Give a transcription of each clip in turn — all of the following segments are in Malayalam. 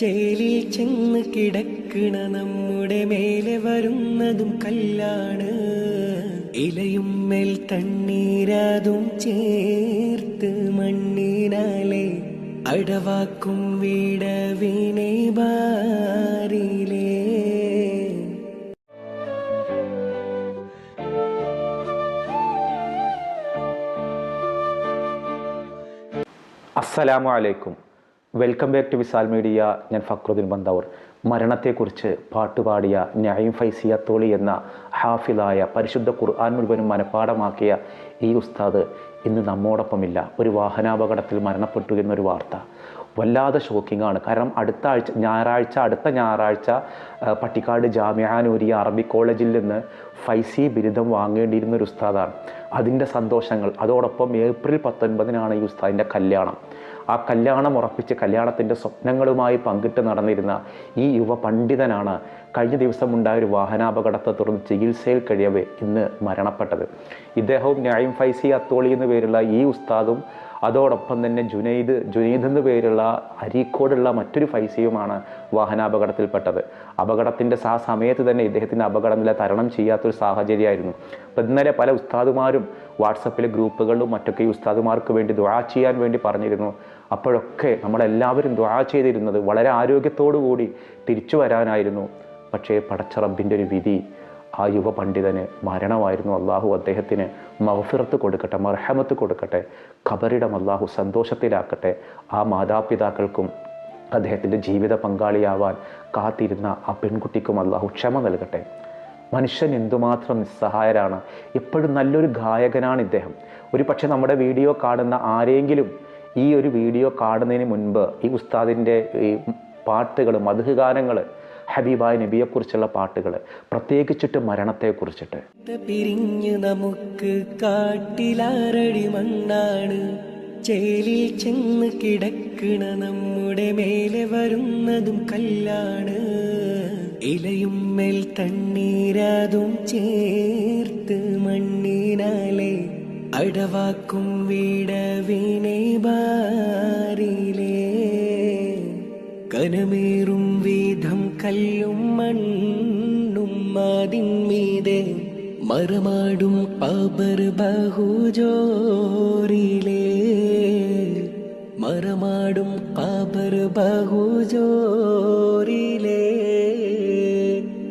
ചേലിൽ ചെന്ന് കിടക്കണ നമ്മുടെ മേലെ വരുന്നതും കല്ലാണ്. ഇലയും മേൽ തണ്ണീരാതും ചേർത്ത് മണ്ണിനാലെ അടവാക്കും വീടവിനെ ബാരിലേ അസ്സലാമു അലൈക്കും. Welcome back to Visal media ഞാൻ ഫക്രുദ്ദീൻ ബന്ദവർ. മരണത്തെക്കുറിച്ച് പാട്ടുപാടിയ ന്യായം ഫൈസിയ തോളി എന്ന ഹാഫിലായ പരിശുദ്ധ ഖുർആൻ മുഴുവനും മനഃപ്പാടമാക്കിയ ഈ ഉസ്താദ് ഇന്ന് നമ്മോടൊപ്പമില്ല. ഒരു വാഹനാപകടത്തിൽ മരണപ്പെട്ടു എന്നൊരു വാർത്ത. വല്ലാതെ ഷോക്കിംഗ് ആണ്. കാരണം അടുത്ത ആഴ്ച ഞായറാഴ്ച അടുത്ത ഞായറാഴ്ച പട്ടിക്കാട് ജാമ്യാനൂരി അറബി കോളേജിൽ നിന്ന് ഫൈസി ബിരുദം വാങ്ങേണ്ടിയിരുന്ന ഒരു ഉസ്താദാണ്. അതിന്റെ സന്തോഷങ്ങൾ അതോടൊപ്പം ഏപ്രിൽ പത്തൊൻപതിനാണ് ഈ ഉസ്താദിന്റെ കല്യാണം. ആ കല്യാണം ഉറപ്പിച്ച് കല്യാണത്തിന്റെ സ്വപ്നങ്ങളുമായി പങ്കിട്ട് നടന്നിരുന്ന ഈ യുവ പണ്ഡിതനാണ് കഴിഞ്ഞ ദിവസം ഉണ്ടായ ഒരു വാഹനാപകടത്തെ തുടർന്ന് ചികിത്സയിൽ കഴിയവേ ഇന്ന് മരണപ്പെട്ടത്. ഇദ്ദേഹവും ന്യായം ഫൈസി അത്തോളി എന്ന് പേരുള്ള ഈ ഉസ്താദും അതോടൊപ്പം തന്നെ ജുനൈദ് ജുനൈദ് എന്ന് പേരുള്ള അരീക്കോടുള്ള മറ്റൊരു ഫൈസിയുമാണ് വാഹനാപകടത്തിൽപ്പെട്ടത്. അപകടത്തിന്റെ ആ സമയത്ത് തന്നെ ഇദ്ദേഹത്തിന്റെ അപകടം നില തരണം ചെയ്യാത്തൊരു സാഹചര്യമായിരുന്നു. അപ്പം ഇന്നലെ പല ഉസ്താദുമാരും വാട്സപ്പിലെ ഗ്രൂപ്പുകളിലും മറ്റൊക്കെ ഈ ഉസ്താദുമാർക്ക് വേണ്ടി ദുആ ചെയ്യാൻ വേണ്ടി പറഞ്ഞിരുന്നു. അപ്പോഴൊക്കെ നമ്മളെല്ലാവരും ദ്വാ ചെയ്തിരുന്നത് വളരെ ആരോഗ്യത്തോടു കൂടി തിരിച്ചു വരാനായിരുന്നു. പക്ഷേ പടച്ച റബ്ബിന്റെ ഒരു വിധി ആ യുവ പണ്ഡിതന് മരണമായിരുന്നു. അള്ളാഹു അദ്ദേഹത്തിന് മഹഫിറത്ത് കൊടുക്കട്ടെ മർഹമത്ത് കൊടുക്കട്ടെ ഖബറിടം അള്ളാഹു സന്തോഷത്തിലാക്കട്ടെ. ആ മാതാപിതാക്കൾക്കും അദ്ദേഹത്തിന്റെ ജീവിത പങ്കാളിയാവാൻ കാത്തിരുന്ന ആ പെൺകുട്ടിക്കും അള്ളാഹു ക്ഷമ നൽകട്ടെ. മനുഷ്യൻ എന്തുമാത്രം നിസ്സഹായരാണ്. എപ്പോഴും നല്ലൊരു ഗായകനാണ് ഇദ്ദേഹം. ഒരു പക്ഷേ നമ്മുടെ വീഡിയോ കാണുന്ന ആരെങ്കിലും ഈ ഒരു വീഡിയോ കാണുന്നതിന് മുൻപ് ഈ ഉസ്താദിന്റെ ഈ പാട്ടുകൾ മധുഗാനങ്ങൾ ഹബീബായ നബിയെക്കുറിച്ചുള്ള പാട്ടുകൾ പ്രത്യേകിച്ചിട്ട് മരണത്തെക്കുറിച്ചിട്ട്. പിരിഞ്ഞു നമുക്ക് കാട്ടിലാരടി മണ്ണാണ്. ചേലിൽ ചെന്ന് കിടക്കണ നമ്മുടെ മേലെ വരുന്നതും കല്ലാണ്. ഇലയും മേൽ തണ്ണീരാതും ചേർത്ത് അടവാക്കും വീടവിനെ ബാരിലേ കനമേറും വീതം കല്ലും മണ്ണും അതിന്മീതെ മറമാടും പബർ ബഹുജോറിലേ മറമാടും പബർ ബഹുജോറിലേ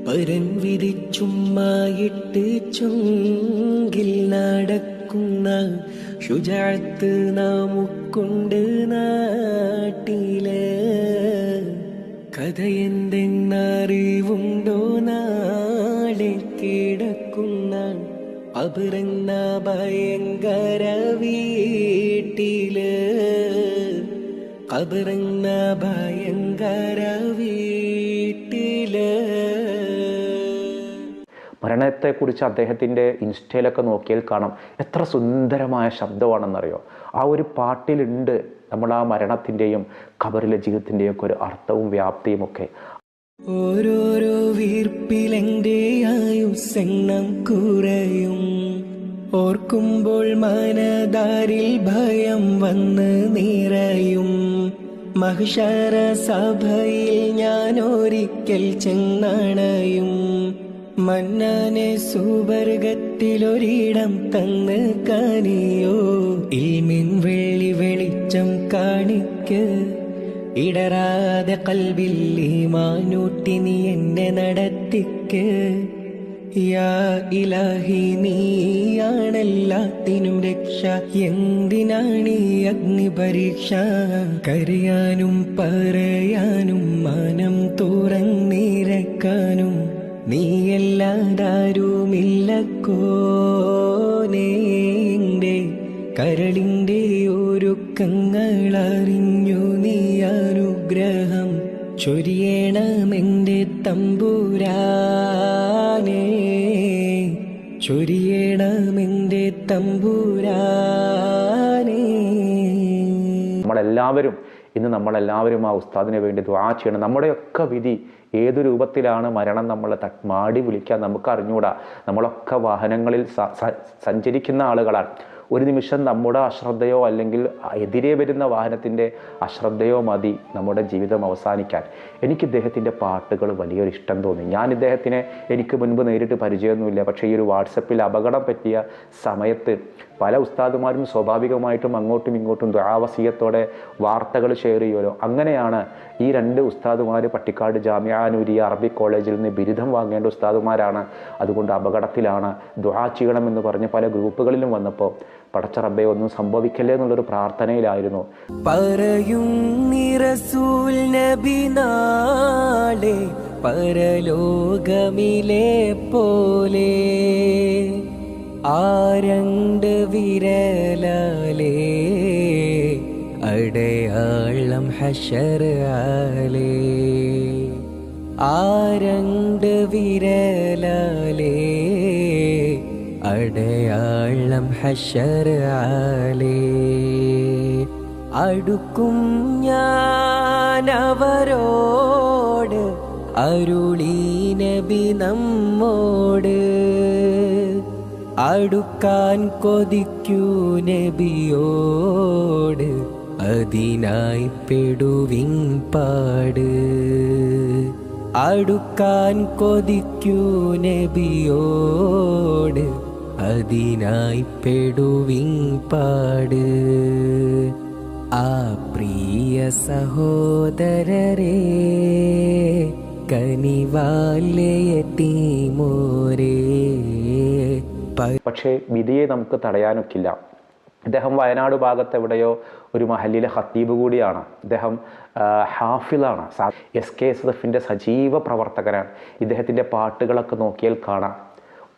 പരൻ വിരിച്ചുമ്മായിട്ട് ചുങ്കിൽ നടക്കുന്ന ശുചാത്ത് നമുക്കുണ്ട് നാട്ടിലെ. കഥയെന്തെന്നറിവുണ്ടോ നാളെ കിടക്കുന്ന അപരന്ന ഭയങ്കര വീട്ടിൽ. അപരന്ന ഭയങ്കര വീട്ടിൽ മരണത്തെക്കുറിച്ച് അദ്ദേഹത്തിന്റെ ഇൻസ്റ്റയിലൊക്കെ നോക്കിയാൽ കാണാം. എത്ര സുന്ദരമായ ശബ്ദമാണെന്നറിയോ? ആ ഒരു പാട്ടിലുണ്ട് നമ്മൾ ആ മരണത്തിന്റെയും കബറിലെ ജീവിതത്തിന്റെയും ഒക്കെ ഒരു അർത്ഥവും വ്യാപ്തിയും ഒക്കെ. ഓരോരോ കുറയും. ഓർക്കുമ്പോൾ മനതാരിൽ ഭയം വന്ന് നിറയും. മഹിഷാര സഭയിൽ ഞാൻ ഒരിക്കൽ ചെന്നണയും. മന്നാനെ സുവർഗത്തിലൊരിടം തന്ന് കാനിയോ ഇൽമിൻ വെള്ളി വെളിച്ചം കാണിക്ക്. ഇടറാതെ കൽവിൽ ഈമാനൂട്ടി നീ എന്നെ നടത്തിക്ക്. യാ ഇലാഹി നീയാണെല്ലാത്തിനും രക്ഷ. എന്തിനാണ് ഈ അഗ്നി പരീക്ഷ കരയാനും പറയാനും മാനം തുറന്നിരക്കാനും നീയല്ലാതാരുമില്ലക്കോനേന്റെ കരളിന്റെ ഒരുക്കങ്ങൾ അറിഞ്ഞു നീ അനുഗ്രഹം ചൊരിയണമെന്റെ തമ്പുരാനേ. ചൊരിയണമെന്റെ തമ്പുരാനേ. നമ്മളെല്ലാവരും ഇന്ന് നമ്മളെല്ലാവരും ആ ഉസ്താദിന് വേണ്ടി ദ്വാ ചെയ്യണം. നമ്മുടെയൊക്കെ വിധി ഏത് രൂപത്തിലാണ് മരണം നമ്മളെ മാടി വിളിക്കാൻ നമുക്ക് അറിഞ്ഞുകൂടാ നമ്മളൊക്കെ വാഹനങ്ങളിൽ സഞ്ചരിക്കുന്ന ആളുകളാണ്. ഒരു നിമിഷം നമ്മുടെ അശ്രദ്ധയോ അല്ലെങ്കിൽ എതിരെ വരുന്ന വാഹനത്തിന്റെ അശ്രദ്ധയോ മതി നമ്മുടെ ജീവിതം അവസാനിക്കാൻ. എനിക്ക് ഇദ്ദേഹത്തിന്റെ പാട്ടുകൾ വലിയൊരു ഇഷ്ടം തോന്നി. ഞാൻ ഇദ്ദേഹത്തിനെ എനിക്ക് മുൻപ് നേരിട്ട് പരിചയമൊന്നുമില്ല. പക്ഷേ ഈ ഒരു വാട്സപ്പിൽ അപകടം പറ്റിയ സമയത്ത് പല ഉസ്താദുമാരും സ്വാഭാവികമായിട്ടും അങ്ങോട്ടും ഇങ്ങോട്ടും ദുരാവസീയത്തോടെ വാർത്തകൾ ഷെയർ ചെയ്യുമല്ലോ. അങ്ങനെയാണ് ഈ രണ്ട് ഉസ്താദുമാർ പട്ടിക്കാട് ജാമ്യാനൂരി അറബി കോളേജിൽ നിന്ന് ബിരുദം വാങ്ങേണ്ട ഉസ്താദുമാരാണ്. അതുകൊണ്ട് അപകടത്തിലാണ് ദുഹാ ചെയ്യണമെന്ന് പറഞ്ഞ് പല ഗ്രൂപ്പുകളിലും വന്നപ്പോൾ പടച്ച ഒന്നും സംഭവിക്കല്ലേ എന്നുള്ളൊരു പ്രാർത്ഥനയിലായിരുന്നു. പറയും പരലോകമിലെ പോലെ. ആരണ്ട് രണ്ട് വിരലാലേ അടയാളം ഹഷറാലേ ആരണ്ട് രണ്ട് വിരലാലേ അടയാളം ഹഷറാലേ അടുക്കും ഞാൻ അവരോട് അരുളി നമ്മോട്. അടുക്കാൻ കൊതിക്കൂ നബിയോട് അതിനായി പെടുവിൻ പാട്. അടുക്കാൻ കൊതിക്കൂ നബിയോട് അതിനായി പെടുവിൻ പാട്. ആ പ്രിയ സഹോദരരെ കനിവാലയത്തീമോരേ പക്ഷേ വിധിയെ നമുക്ക് തടയാനൊക്കില്ല. ഇദ്ദേഹം വയനാട് ഭാഗത്ത് എവിടെയോ ഒരു മഹല്ലിലെ ഹത്തീബ് കൂടിയാണ്. ഇദ്ദേഹം ഹാഫിലാണ് എസ് കെ എസ് എഫിന്റെ സജീവ പ്രവർത്തകനാണ്. ഇദ്ദേഹത്തിന്റെ പാട്ടുകളൊക്കെ നോക്കിയാൽ കാണാം.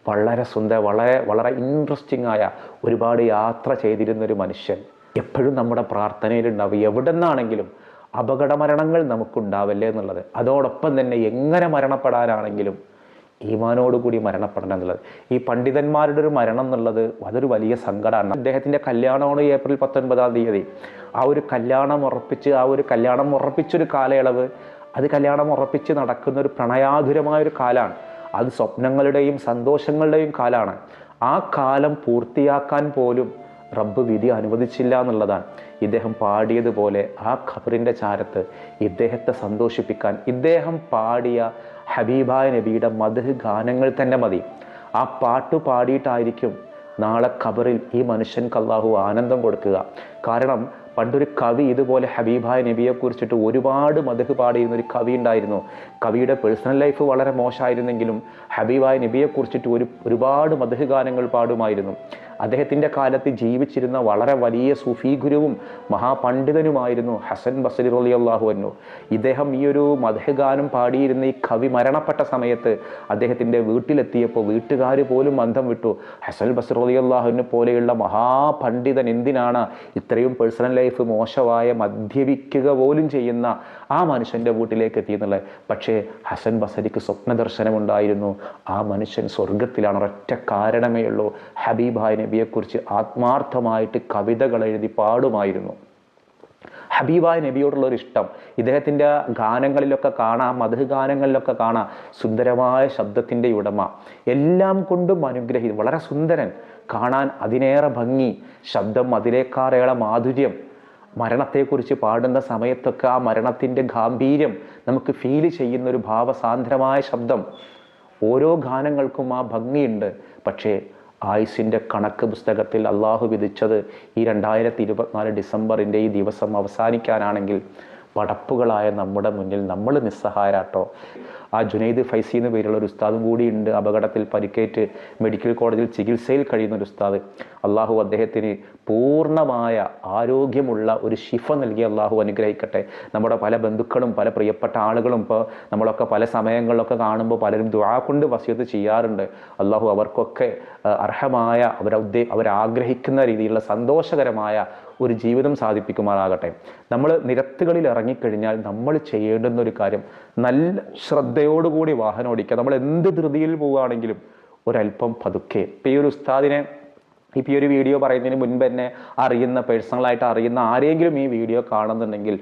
വളരെ സുന്ദര വളരെ വളരെ ഇൻട്രസ്റ്റിംഗ് ആയ ഒരുപാട് യാത്ര ചെയ്തിരുന്നൊരു മനുഷ്യൻ. എപ്പോഴും നമ്മുടെ പ്രാർത്ഥനയിലുണ്ടാവും. എവിടെ നിന്നാണെങ്കിലും അപകട മരണങ്ങൾ നമുക്കുണ്ടാവല്ലേ എന്നുള്ളത്. അതോടൊപ്പം തന്നെ എങ്ങനെ മരണപ്പെടാനാണെങ്കിലും ഈമാനോടുകൂടി മരണപ്പെടണം എന്നുള്ളത്. ഈ പണ്ഡിതന്മാരുടെ ഒരു മരണം എന്നുള്ളത് അതൊരു വലിയ സങ്കടമാണ്. അദ്ദേഹത്തിന്റെ കല്യാണമാണ് ഏപ്രിൽ പത്തൊൻപതാം തീയതി. ആ ഒരു കല്യാണം ഉറപ്പിച്ച് ആ ഒരു കല്യാണം ഉറപ്പിച്ചൊരു കാലയളവ് അത് കല്യാണം ഉറപ്പിച്ച് നടക്കുന്ന ഒരു പ്രണയാതുരമായ ഒരു കാലമാണ് അത് സ്വപ്നങ്ങളുടെയും സന്തോഷങ്ങളുടെയും കാലമാണ് ആ കാലം പൂർത്തിയാക്കാൻ പോലും റബ്ബ് വിധി അനുവദിച്ചില്ല എന്നുള്ളതാണ്. ഇദ്ദേഹം പാടിയതുപോലെ ആ ഖബറിന്റെ ചാരത്ത് ഇദ്ദേഹത്തെ സന്തോഷിപ്പിക്കാൻ ഇദ്ദേഹം പാടിയ ഹബീബായ നബിയുടെ മധു ഗാനങ്ങൾ തന്നെ മതി. ആ പാട്ട് പാടിയിട്ടായിരിക്കും നാളെ ഖബറിൽ ഈ മനുഷ്യൻ കല്ലാഹു ആനന്ദം കൊടുക്കുക. കാരണം പണ്ടൊരു കവി ഇതുപോലെ ഹബീബായ നബിയെ കുറിച്ചിട്ട് ഒരുപാട് മധു പാടിയിരുന്ന ഒരു കവി ഉണ്ടായിരുന്നു. കവിയുടെ പേഴ്സണൽ ലൈഫ് വളരെ മോശമായിരുന്നെങ്കിലും ഹബീബായ നബിയെ കുറിച്ചിട്ട് ഒരു ഒരുപാട് മധു ഗാനങ്ങൾ പാടുമായിരുന്നു. അദ്ദേഹത്തിന്റെ കാലത്ത് ജീവിച്ചിരുന്ന വളരെ വലിയ സൂഫി ഗുരുവും മഹാപണ്ഡിതനുമായിരുന്നു ഹസൻ ബസരി അലി അള്ളാഹു അന്നു ഇദ്ദേഹം ഈ ഒരു മധുഗാനം പാടിയിരുന്ന ഈ കവി മരണപ്പെട്ട സമയത്ത് അദ്ദേഹത്തിന്റെ വീട്ടിലെത്തിയപ്പോൾ വീട്ടുകാർ പോലും ബന്ധം വിട്ടു. ഹസൻ ബസർ അലി അള്ളാഹുവിനെ പോലെയുള്ള മഹാപണ്ഡിതൻ എന്തിനാണ് ഇത്രയും പേഴ്സണൽ ലൈഫ് മോശമായ മദ്യപിക്കുക പോലും ചെയ്യുന്ന ആ മനുഷ്യന്റെ വീട്ടിലേക്ക് എത്തിയെന്നുള്ളത്? പക്ഷേ ഹസൻ ബസരിക്ക് സ്വപ്ന ദർശനമുണ്ടായിരുന്നു ആ മനുഷ്യൻ സ്വർഗത്തിലാണ് ഒരൊറ്റ കാരണമേ ഉള്ളൂ. ഹബീബായ നബിയെക്കുറിച്ച് ആത്മാർത്ഥമായിട്ട് കവിതകൾ എഴുതി പാടുമായിരുന്നു. ഹബീബായ നബിയോടുള്ള ഒരു ഇഷ്ടം. ഇദ്ദേഹത്തിന്റെ ഗാനങ്ങളിലൊക്കെ കാണാം മധു ഗാനങ്ങളിലൊക്കെ കാണാം. സുന്ദരമായ ശബ്ദത്തിന്റെ ഉടമ. എല്ലാം കൊണ്ടും അനുഗ്രഹി വളരെ സുന്ദരൻ. കാണാൻ അതിനേറെ ഭംഗി. ശബ്ദം അതിലേക്കാറേറെ മാധുര്യം. മരണത്തെക്കുറിച്ച് പാടുന്ന സമയത്തൊക്കെ ആ മരണത്തിന്റെ ഗാംഭീര്യം നമുക്ക് ഫീൽ ചെയ്യുന്ന ഒരു ഭാവസാന്ദ്രമായ ശബ്ദം. ഓരോ ഗാനങ്ങൾക്കും ആ ഭംഗിയുണ്ട്. പക്ഷേ ആയുസിന്റെ കണക്ക് പുസ്തകത്തിൽ അള്ളാഹു വിധിച്ചത് ഈ രണ്ടായിരത്തി ഇരുപത്തിനാല് ഡിസംബറിന്റെ ഈ ദിവസം അവസാനിക്കാനാണെങ്കിൽ പടപ്പുകളായ നമ്മുടെ മുന്നിൽ നമ്മൾ നിസ്സഹായരാട്ടോ. ആ ജുനൈദ് ഫൈസി എന്ന പേരുള്ള ഒരു ഉസ്താദും കൂടിയുണ്ട്. അപകടത്തിൽ പരിക്കേറ്റ് മെഡിക്കൽ കോളേജിൽ ചികിത്സയിൽ കഴിയുന്ന ഒരു ഉസ്താദ്. അള്ളാഹു അദ്ദേഹത്തിന് പൂർണമായ ആരോഗ്യമുള്ള ഒരു ശിഫ നൽകി അള്ളാഹു അനുഗ്രഹിക്കട്ടെ. നമ്മുടെ പല ബന്ധുക്കളും പല പ്രിയപ്പെട്ട ആളുകളും ഇപ്പോൾ നമ്മളൊക്കെ പല സമയങ്ങളിലൊക്കെ കാണുമ്പോൾ പലരും ദ്വാ കൊണ്ട് വസ്യത്ത് ചെയ്യാറുണ്ട്. അള്ളാഹു അവർക്കൊക്കെ അർഹമായ അവരുദ്ദേ അവരാഗ്രഹിക്കുന്ന രീതിയിലുള്ള സന്തോഷകരമായ ഒരു ജീവിതം സാധിപ്പിക്കുമാറാകട്ടെ. നമ്മൾ നിരത്തുകളിൽ ഇറങ്ങിക്കഴിഞ്ഞാൽ നമ്മൾ ചെയ്യേണ്ടുന്ന ഒരു കാര്യം നല്ല ശ്രദ്ധയോടുകൂടി വാഹനം ഓടിക്കുക. നമ്മൾ എന്ത് ധൃതിയിൽ പോവുകയാണെങ്കിലും ഒരല്പം പതുക്കെ. ഇപ്പം ഈ ഒരു ഉസ്താദിനെ ഇപ്പം ഈ ഒരു വീഡിയോ പറയുന്നതിന് മുൻപ് തന്നെ അറിയുന്ന പേഴ്സണലായിട്ട് അറിയുന്ന ആരെങ്കിലും ഈ വീഡിയോ കാണുന്നുണ്ടെങ്കിൽ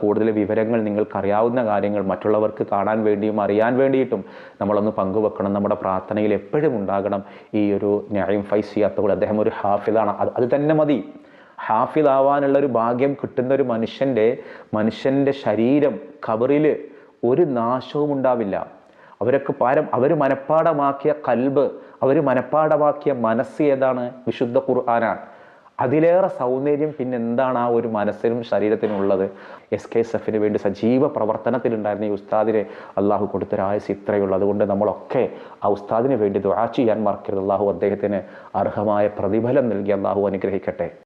കൂടുതൽ വിവരങ്ങൾ നിങ്ങൾക്ക് അറിയാവുന്ന കാര്യങ്ങൾ മറ്റുള്ളവർക്ക് കാണാൻ വേണ്ടിയും അറിയാൻ വേണ്ടിയിട്ടും നമ്മളൊന്ന് പങ്കുവെക്കണം. നമ്മുടെ പ്രാർത്ഥനയിൽ എപ്പോഴും ഉണ്ടാകണം ഈ ഒരു ന്യായം ഫൈസ് ചെയ്യാത്തപ്പോൾ അദ്ദേഹം ഒരു ഹാഫിലാണ് അത് അത് തന്നെ മതി. ഹാഫിദാവാനുള്ള ഒരു ഭാഗ്യം കിട്ടുന്ന ഒരു മനുഷ്യന്റെ മനുഷ്യന്റെ ശരീരം കബറിൽ ഒരു നാശവും ഉണ്ടാവില്ല. അവരൊക്കെ പാരം അവർ മനഃപ്പാടമാക്കിയ കൽബ് അവർ മനഃപ്പാടമാക്കിയ മനസ്സ് ഏതാണ്? വിശുദ്ധ ഖുർആനാണ്. അതിലേറെ സൗന്ദര്യം പിന്നെ എന്താണ് ആ ഒരു മനസ്സിനും ശരീരത്തിനും ഉള്ളത്? എസ് കെ എസ് എഫിന് വേണ്ടി സജീവ പ്രവർത്തനത്തിലുണ്ടായിരുന്ന ഈ ഉസ്താദിനെ അള്ളാഹു കൊടുത്തൊരായസ് ഇത്രയുള്ളൂ. അതുകൊണ്ട് നമ്മളൊക്കെ ആ ഉസ്താദിന് വേണ്ടി ദുആ ചെയ്യാൻ മറക്കരുത്. അള്ളാഹു അദ്ദേഹത്തിന് അർഹമായ പ്രതിഫലം നൽകി. അള്ളാഹു അനുഗ്രഹിക്കട്ടെ.